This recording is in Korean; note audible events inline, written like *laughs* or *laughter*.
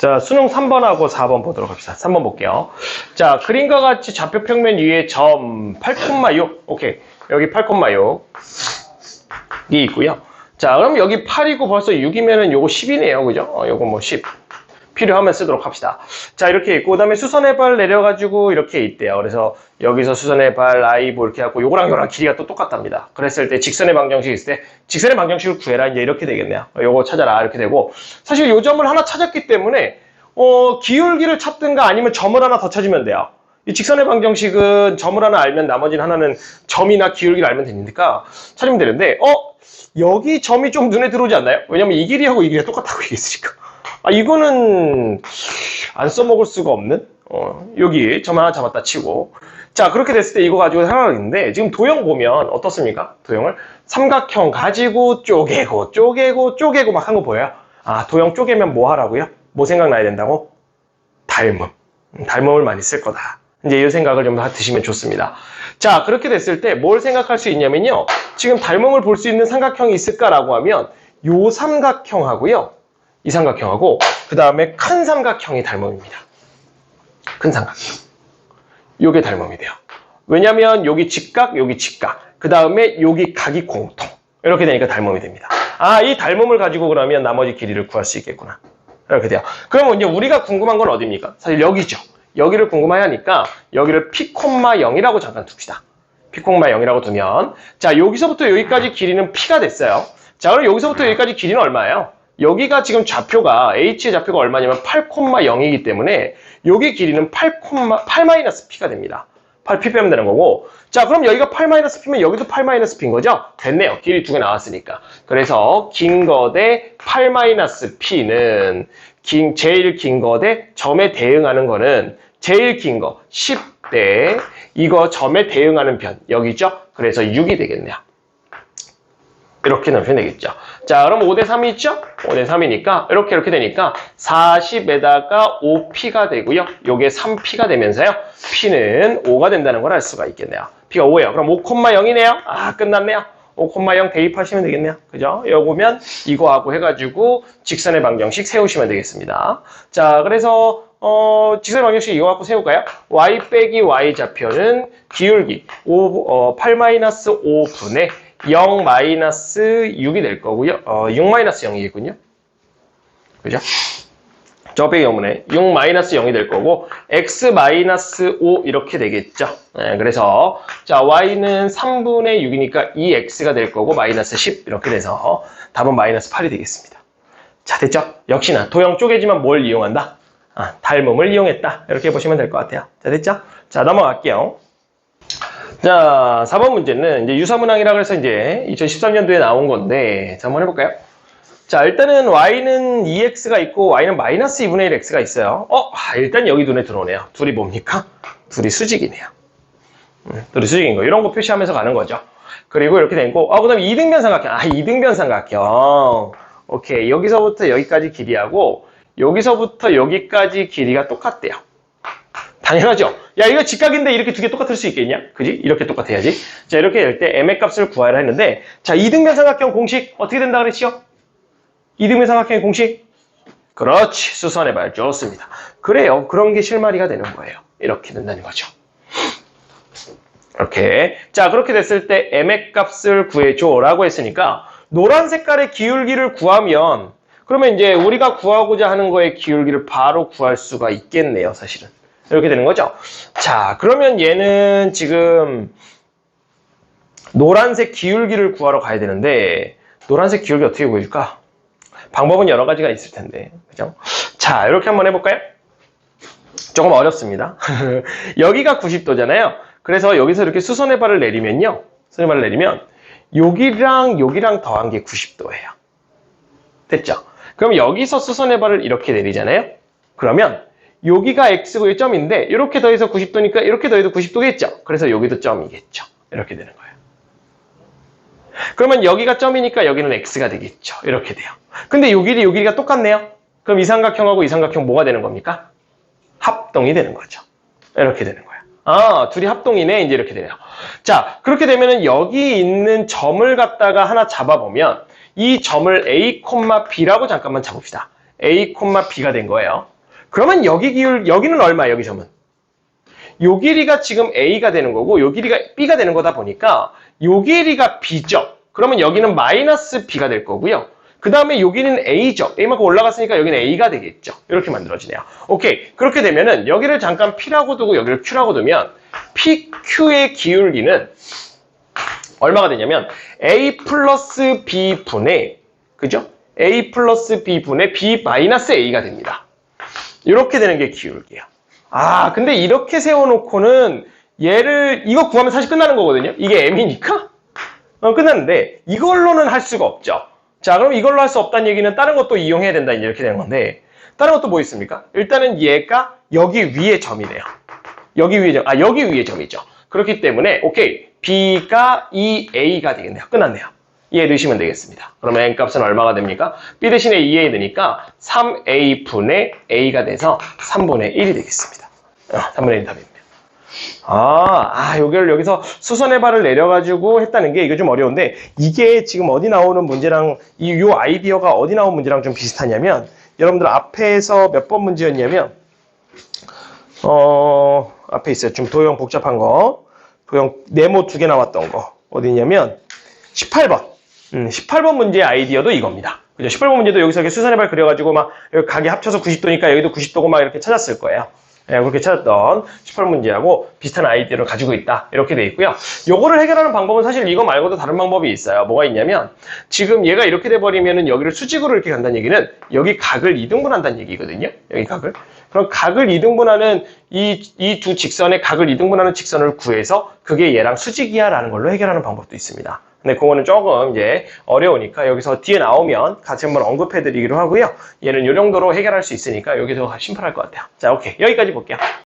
자, 수능 3번하고 4번 보도록 합시다. 3번 볼게요. 자, 그림과 같이 좌표 평면 위에 점 8,6. 오케이. 여기 8,6. 이 있고요. 자, 그럼 여기 8이고 벌써 6이면은 요거 10이네요. 그죠? 어, 요거 뭐 10. 필요하면 쓰도록 합시다. 자, 이렇게 있고, 그 다음에 수선의 발 내려가지고 이렇게 있대요. 그래서 여기서 수선의 발, I 뭐 이렇게 하고, 요거랑 요거랑 길이가 또 똑같답니다. 그랬을 때 직선의 방정식 있을 때, 직선의 방정식을 구해라. 이제 이렇게 되겠네요. 요거 찾아라. 이렇게 되고, 사실 요 점을 하나 찾았기 때문에, 어, 기울기를 찾든가 아니면 점을 하나 더 찾으면 돼요. 이 직선의 방정식은 점을 하나 알면 나머지는 하나는 점이나 기울기를 알면 되니까 찾으면 되는데, 어? 여기 점이 좀 눈에 들어오지 않나요? 왜냐면 이 길이하고 이 길이가 똑같다고 *laughs* 얘기했으니까. 아, 이거는 안 써먹을 수가 없는? 어, 여기 점 하나 잡았다 치고. 자, 그렇게 됐을 때 이거 가지고 생각하는데, 지금 도형 보면 어떻습니까? 도형을 삼각형 가지고 쪼개고, 쪼개고, 쪼개고 막 한 거 보여요? 아, 도형 쪼개면 뭐 하라고요? 뭐 생각나야 된다고? 닮음. 음, 닮음을 많이 쓸 거다. 이제 이 생각을 좀 드시면 좋습니다. 자, 그렇게 됐을 때 뭘 생각할 수 있냐면요. 지금 닮음을 볼 수 있는 삼각형이 있을까라고 하면 요 삼각형하고요. 이 삼각형하고 그 다음에 큰 삼각형이 닮음입니다. 큰 삼각형. 요게 닮음이 돼요. 왜냐면 여기 직각, 여기 직각. 그 다음에 여기 각이 공통. 이렇게 되니까 닮음이 됩니다. 아, 이 닮음을 가지고 그러면 나머지 길이를 구할 수 있겠구나. 이렇게 돼요. 그러면 이제 우리가 궁금한 건 어디입니까? 사실 여기죠. 여기를 궁금해 하니까 여기를 피 콤마 0이라고 잠깐 둡시다. 피 콤마 0이라고 두면 자 여기서부터 여기까지 길이는 P가 됐어요. 자 그럼 여기서부터 여기까지 길이는 얼마예요? 여기가 지금 좌표가 H의 좌표가 얼마냐면 8,0이기 때문에 여기 길이는 8, 8-P가 됩니다. 8P 빼면 되는 거고 자 그럼 여기가 8-P면 여기도 8-P인 거죠? 됐네요. 길이 두 개 나왔으니까. 그래서 긴 거 대 8-P는 긴, 제일 긴 거 대 점에 대응하는 거는 제일 긴 거 10대 이거 점에 대응하는 편 여기죠? 그래서 6이 되겠네요. 이렇게 넣으면 되겠죠. 자, 그럼 5대 3이 있죠? 5대 3이니까 이렇게 이렇게 되니까 40에다가 5p가 되고요. 요게 3p가 되면서요. p는 5가 된다는 걸 알 수가 있겠네요. p가 5예요. 그럼 5,0이네요. 아, 끝났네요. 5,0 대입하시면 되겠네요. 그죠? 요거면 이거하고 해가지고 직선의 방정식 세우시면 되겠습니다. 자, 그래서 어, 직선의 방정식 이거 갖고 세울까요? y 빼기 y 좌표는 기울기 5, 어, 8-5분의 0-6이 될 거고요. 어, 6-0이겠군요. 그죠? 저 빼기 0분의 6-0이 될 거고 x-5 이렇게 되겠죠. 네, 그래서 자 y는 3분의 6이니까 2x가 될 거고 마이너스 10 이렇게 돼서 답은 마이너스 8이 되겠습니다. 자 됐죠? 역시나 도형 쪼개지만 뭘 이용한다? 아, 닮음을 이용했다. 이렇게 보시면 될 것 같아요. 자 됐죠? 자 넘어갈게요. 자, 4번 문제는 이제 유사문항이라고 해서 이제 2013년도에 나온 건데, 자, 한번 해볼까요? 자, 일단은 y는 2x가 있고 y는 마이너스 2분의 1x가 있어요. 어, 아, 일단 여기 눈에 들어오네요. 둘이 뭡니까? 둘이 수직이네요. 음, 둘이 수직인 거. 이런 거 표시하면서 가는 거죠. 그리고 이렇게 되고, 아, 그 다음에 이등변 삼각형. 아, 이등변 삼각형. 오케이. 여기서부터 여기까지 길이하고, 여기서부터 여기까지 길이가 똑같대요. 당연하죠. 야, 이거 직각인데 이렇게 두 개 똑같을 수 있겠냐? 그지? 이렇게 똑같아야지. 자, 이렇게 될 때 m의 값을 구하라 했는데, 자, 이등변 삼각형 공식 어떻게 된다 그랬지요? 이등변 삼각형의 공식? 그렇지. 수선해봐요. 좋습니다. 그래요. 그런 게 실마리가 되는 거예요. 이렇게 된다는 거죠. 이렇게. 자, 그렇게 됐을 때 m의 값을 구해줘 라고 했으니까, 노란 색깔의 기울기를 구하면, 그러면 이제 우리가 구하고자 하는 거의 기울기를 바로 구할 수가 있겠네요, 사실은. 이렇게 되는 거죠. 자, 그러면 얘는 지금 노란색 기울기를 구하러 가야 되는데 노란색 기울기 어떻게 구해줄까? 방법은 여러 가지가 있을 텐데, 그죠? 자, 이렇게 한번 해볼까요? 조금 어렵습니다. *laughs* 여기가 90도잖아요. 그래서 여기서 이렇게 수선의 발을 내리면요. 수선의 발을 내리면 여기랑 여기랑 더한 게 90도예요. 됐죠? 그럼 여기서 수선의 발을 이렇게 내리잖아요. 그러면 여기가 x고 이 점인데 이렇게 더해서 90도니까 이렇게 더해도 90도겠죠. 그래서 여기도 점이겠죠. 이렇게 되는 거예요. 그러면 여기가 점이니까 여기는 x가 되겠죠. 이렇게 돼요. 근데 요 길이 요 길이가 똑같네요. 그럼 이 삼각형하고 이 삼각형 뭐가 되는 겁니까? 합동이 되는 거죠. 이렇게 되는 거예요. 아, 둘이 합동이네. 이제 이렇게 되네요. 자, 그렇게 되면은 여기 있는 점을 갖다가 하나 잡아보면 이 점을 a, b라고 잠깐만 잡읍시다. a, b가 된 거예요. 그러면 여기 기울, 여기는 얼마, 여기 점은? 요 길이가 지금 A가 되는 거고, 요 길이가 B가 되는 거다 보니까, 요 길이가 B죠. 그러면 여기는 마이너스 B가 될 거고요. 그 다음에 여기는 A죠. A만큼 올라갔으니까 여기는 A가 되겠죠. 이렇게 만들어지네요. 오케이. 그렇게 되면은 여기를 잠깐 P라고 두고 여기를 Q라고 두면 PQ의 기울기는 얼마가 되냐면 A 플러스 B 분의 그죠? A 플러스 B 분의 B 마이너스 A가 됩니다. 이렇게 되는 게 기울기예요. 아, 근데 이렇게 세워놓고는 얘를 이거 구하면 사실 끝나는 거거든요. 이게 M이니까 어, 끝났는데 이걸로는 할 수가 없죠. 자, 그럼 이걸로 할 수 없다는 얘기는 다른 것도 이용해야 된다 이렇게 되는 건데 다른 것도 뭐 있습니까? 일단은 얘가 여기 위에 점이네요. 여기 위에 점, 아 여기 위에 점이죠. 그렇기 때문에 오케이 B가 2A가 되겠네요. 끝났네요. 이해 넣으시면 되겠습니다. 그러면 n 값은 얼마가 됩니까? B 대신에 2A 되니까 3A 분의 A가 돼서 3분의 1이 되겠습니다. 어, 3분의 1 답입니다. 아, 아, 여기를 여기서 수선의 발을 내려가지고 했다는 게 이거 좀 어려운데 이게 지금 어디 나오는 문제랑 이 요 아이디어가 어디 나온 문제랑 좀 비슷하냐면 여러분들 앞에서 몇 번 문제였냐면 어 앞에 있어요. 좀 도형 복잡한 거 도형 네모 두 개 나왔던 거 어디냐면 18번 음, 18번 문제의 아이디어도 이겁니다. 그죠? 18번 문제도 여기서 이렇게 수선의 발 그려가지고 막 각이 합쳐서 90도니까 여기도 90도고 막 이렇게 찾았을 거예요. 예, 그렇게 찾았던 18번 문제하고 비슷한 아이디어를 가지고 있다. 이렇게 돼 있고요. 요거를 해결하는 방법은 사실 이거 말고도 다른 방법이 있어요. 뭐가 있냐면 지금 얘가 이렇게 돼버리면은 여기를 수직으로 이렇게 간다는 얘기는 여기 각을 이등분한다는 얘기거든요. 여기 각을. 그럼 각을 이등분하는 이 이 두 직선의 각을 이등분하는 직선을 구해서 그게 얘랑 수직이야라는 걸로 해결하는 방법도 있습니다. 근데 그거는 조금 이제 어려우니까 여기서 뒤에 나오면 같이 한번 언급해 드리기로 하고요. 얘는 이 정도로 해결할 수 있으니까 여기서 심플할 것 같아요. 자, 오케이. 여기까지 볼게요.